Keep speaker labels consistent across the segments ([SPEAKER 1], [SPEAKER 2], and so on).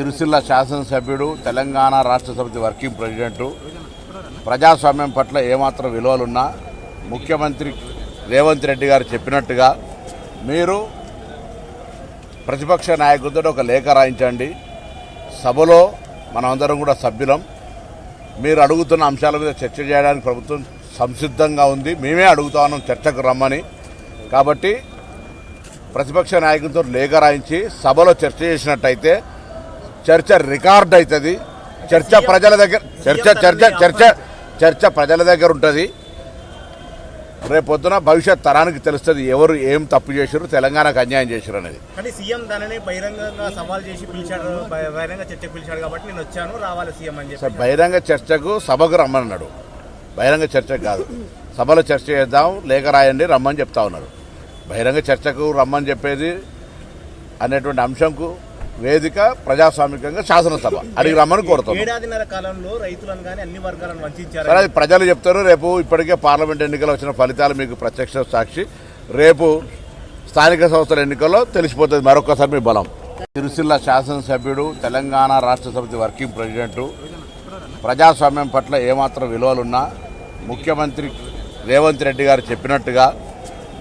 [SPEAKER 1] సిరిసిల్ల శాసనసభ్యుడు తెలంగాణ రాష్ట్ర సమితి వర్కింగ్ ప్రెసిడెంటు. ప్రజాస్వామ్యం పట్ల ఏమాత్రం విలువలున్నా ముఖ్యమంత్రి రేవంత్ రెడ్డి గారు చెప్పినట్టుగా మీరు ప్రతిపక్ష నాయకుడితో ఒక లేఖ రాయించండి. సభలో మనమందరం కూడా సభ్యులం. మీరు అడుగుతున్న అంశాల మీద చర్చ చేయడానికి ప్రభుత్వం సంసిద్ధంగా ఉంది. మేమే అడుగుతా ఉన్నాం చర్చకు రమ్మని. కాబట్టి ప్రతిపక్ష నాయకులతో లేఖ రాయించి సభలో చర్చ చేసినట్టయితే చర్చ రికార్డ్ అవుతుంది. చర్చ ప్రజల దగ్గర చర్చ చర్చ చర్చ చర్చ ప్రజల దగ్గర ఉంటుంది. రేపొద్దున భవిష్యత్ తరానికి తెలుస్తుంది ఎవరు ఏం తప్పు చేశారు తెలంగాణకు అన్యాయం చేశారు అనేది.
[SPEAKER 2] కానీ సీఎం దానిని బహిరంగంగా సవాల్ చేసి పిలిచాడు బ- బహిరంగ చర్చకు పిలిచాడు కాబట్టి నేను వచ్చాను రావాలి సీఎం అని
[SPEAKER 1] సార్
[SPEAKER 2] చెప్పి
[SPEAKER 1] బహిరంగ చర్చకు సభకు రమ్మన్నాడు. బహిరంగ చర్చకు కాదు. సభలో చర్చ చేద్దాం లేఖ రాయండి రమ్మని చెప్తా ఉన్నారు. బహిరంగ చర్చకు రమ్మని చెప్పేది అనేటువంటి అంశంకు వేదిక ప్రజాస్వామికంగా శాసనసభ. అడిగి రమ్మని కోరుతున్నాం.
[SPEAKER 2] ఏడాదిన్నర కాలంలో రైతులను కానీ అన్ని వర్గాలను వంచారు.
[SPEAKER 1] సరే అది ప్రజలు చెప్తారు. రేపు ఇప్పటికే పార్లమెంట్ ఎన్నికలు వచ్చిన ఫలితాలు మీకు ప్రత్యక్ష సాక్షి. రేపు స్థానిక సంస్థల ఎన్నికల్లో తెలిసిపోతుంది మరొకసారి మీ బలం. సిరిసిల్ల శాసనసభ్యుడు తెలంగాణ రాష్ట్ర సమితి వర్కింగ్ ప్రెసిడెంటు. ప్రజాస్వామ్యం పట్ల ఏమాత్రం విలువలున్నా ముఖ్యమంత్రి రేవంత్ రెడ్డి గారు చెప్పినట్టుగా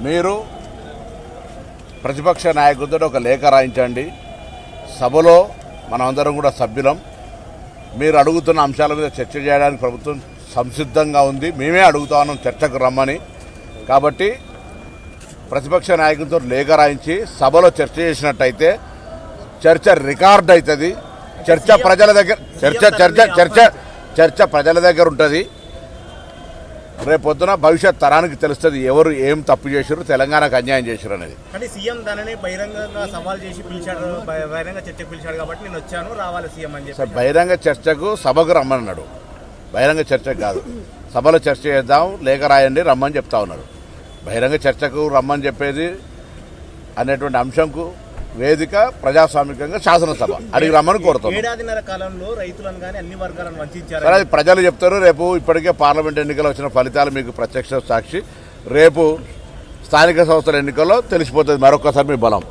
[SPEAKER 1] మీరు ప్రతిపక్ష నాయకుడితో ఒక లేఖ రాయించండి. సభలో మనమందరం కూడా సభ్యులం. మీరు అడుగుతున్న అంశాల మీద చర్చ చేయడానికి ప్రభుత్వం సంసిద్ధంగా ఉంది. మేమే అడుగుతా ఉన్నాం చర్చకు రమ్మని. కాబట్టి ప్రతిపక్ష నాయకులతో లేఖ రాయించి సభలో చర్చ చేసినట్టయితే చర్చ రికార్డ్ అవుతుంది. చర్చ ప్రజల దగ్గర చర్చ చర్చ చర్చ చర్చ ప్రజల దగ్గర ఉంటుంది. రేపొద్దున భవిష్యత్ తరానికి తెలుస్తుంది ఎవరు ఏం తప్పు చేశారు తెలంగాణకు అన్యాయం చేశారు అనేది.
[SPEAKER 2] కానీ సీఎం దానిని బహిరంగంగా సవాల్ చేసి పిలిచాడు బహిరంగ చర్చకు పిలిచాడు కాబట్టి నేను వచ్చాను రావాలి సీఎం అని
[SPEAKER 1] సార్
[SPEAKER 2] చెప్పి
[SPEAKER 1] బహిరంగ చర్చకు సభకు రమ్మన్నాడు. బహిరంగ చర్చకు కాదు. సభలో చర్చ చేద్దాం లేఖ రాయండి రమ్మని చెప్తా ఉన్నారు. బహిరంగ చర్చకు రమ్మని చెప్పేది అనేటువంటి అంశంకు వేదిక ప్రజాస్వామికంగా శాసనసభ. అడిగి రమ్మని కోరుతున్నాం.
[SPEAKER 2] ఏడాదిన్నర కాలంలో రైతులను కానీ అన్ని వర్గాలను వంచారు
[SPEAKER 1] సరే అది ప్రజలు చెప్తారు. రేపు ఇప్పటికే పార్లమెంట్ ఎన్నికలు వచ్చిన ఫలితాలు మీకు ప్రత్యక్ష సాక్షి. రేపు స్థానిక సంస్థల ఎన్నికల్లో తెలిసిపోతుంది. మరొకసారి మీ బలం.